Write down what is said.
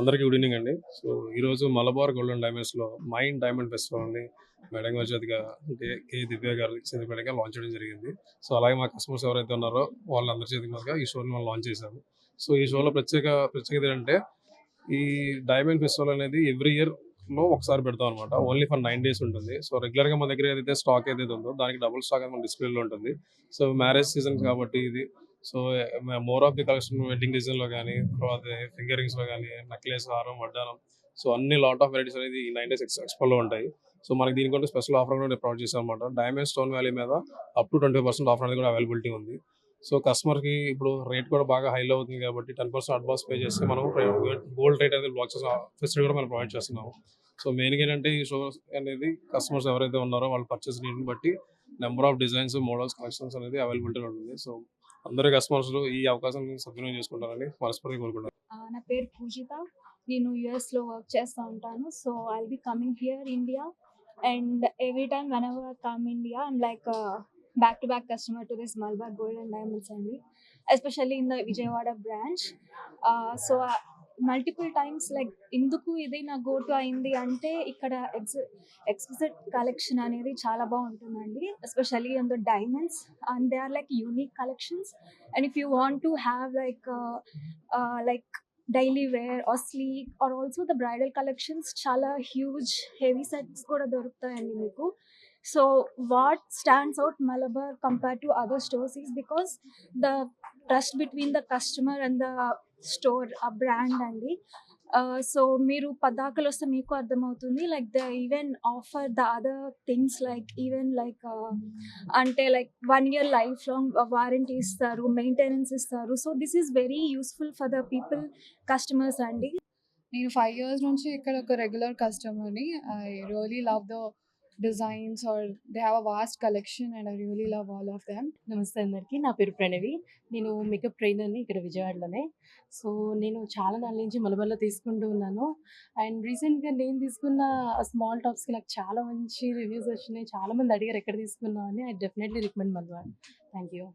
అందరికీ good evening అండి. So ఈరోజు మలబార్ గోల్డెన్ డైమండ్స్లో మైండ్ డైమండ్ ఫెస్టివల్ని మేడం గారి చేతిగా కే దివ్య గారి చేతిగా లాంచ్ చేయడం జరిగింది. సో అలాగే మా కస్టమర్స్ ఎవరైతే ఉన్నారో వాళ్ళందరి చేతి మీదుగా ఈ షోని మనం లాంచ్ చేశాము. సో ఈ షోలో ప్రత్యేక ప్రత్యేకత ఏంటంటే ఈ డైమండ్ ఫెస్టివల్ అనేది ఎవ్రీ ఇయర్లో ఒకసారి పెడతాం అనమాట ఓన్లీ ఫర్ నైన్ డేస్ ఉంటుంది. సో రెగ్యులర్గా మన దగ్గర ఏదైతే స్టాక్ ఏదైతే ఉందో దానికి డబుల్ స్టాక్ మన డిస్ప్లేలో ఉంటుంది. సో మ్యారేజ్ సీజన్ కాబట్టి ఇది so more of the collection wedding డిజైన్లో కానీ తర్వాత ఫింగర్లో కానీ నెక్లెస్ హారం వడ్డానం సో అన్ని లాట్ ఆఫ్ వెరైటీస్ అనేది ఈ నైన్ డేస్ ఎక్స్పోలో ఉంటాయి. సో మనకి దీనికంటే స్పెషల్ ఆఫర్ కూడా ప్రొవైడ్ చేసాం అనమాట డైమండ్ స్టోన్ వ్యాలీ మీద up to twenty percent offer అనేది కూడా అవైలబిలిటీ ఉంది. సో కస్టమర్కి ఇప్పుడు రేట్ కూడా బాగా హైలో అవుతుంది కాబట్టి టెన్ పర్సెంట్ అడ్వాన్స్ పే చేస్తే మనం గోల్డ్ రేట్ అనేది బ్లాక్ చేసిన ఫెసిలిటీ కూడా మనం ప్రొవైడ్ చేస్తున్నాము. సో మెయిన్ ఏంటంటే ఈ షో అనేది కస్టమర్స్ ఎవరైతే ఉన్నారో వాళ్ళ పర్చేస్ నీటిని బట్టి number of designs models collections అనేది అవైలబిలిటీ ఉంటుంది. సో అందరు కస్టమర్స్ ఈ అవకాశం సద్వినియోగం చేసుకుంటారని మనస్ఫూర్తిగా కోరుకుంటున్నాను. నా పేరు పూజిత. నేను యుఎస్లో వర్క్ చేస్తూ ఉంటాను. So I'll be coming here India and every time whenever come India I'm like back to back customer to this Malabar gold and diamonds అండి especially in the Vijayawada branch so multiple times like ఎందుకు ఇది నా go to అయింది అంటే ఇక్కడ X exquisite collection అనేది చాలా బాగుంటుందండి. Especially in the diamonds and they are like unique collections and if you want to have like like daily wear or sleek or also the bridal collections చాలా huge heavy sets కూడా దొరుకుతాయండి మీకు. So what stands out Malabar compare to other stores is because the trust between the customer and the store ఆ brand అండి. So మీరు పదాకలు వస్తే మీకు అర్థమవుతుంది. Like the even offer the other things like even like అంటే like one year lifelong warranty ఇస్తారు maintenance ఇస్తారు. So this is very useful for the people customers అండి. నేను ఫైవ్ ఇయర్స్ నుంచి ఇక్కడ ఒక రెగ్యులర్ కస్టమర్ని. I really love the designs are they have a vast collection and I really love all of them నమస్తే అందరికీ నా పేరు ప్రణవి. నేను మేకప్ ట్రైనర్ని ఇక్కడ విజయవాడలోనే. సో నేను చాలా నాళ్ళ నుంచి మలబల్లో తీసుకుంటూ ఉన్నాను. అండ్ రీసెంట్గా నేను తీసుకున్న స్మాల్ టాప్స్కి నాకు చాలా మంచి రివ్యూస్ వచ్చినాయి. చాలా మంది అడిగారు ఎక్కడ తీసుకున్నావు అని. I definitely recommend Malabar thank you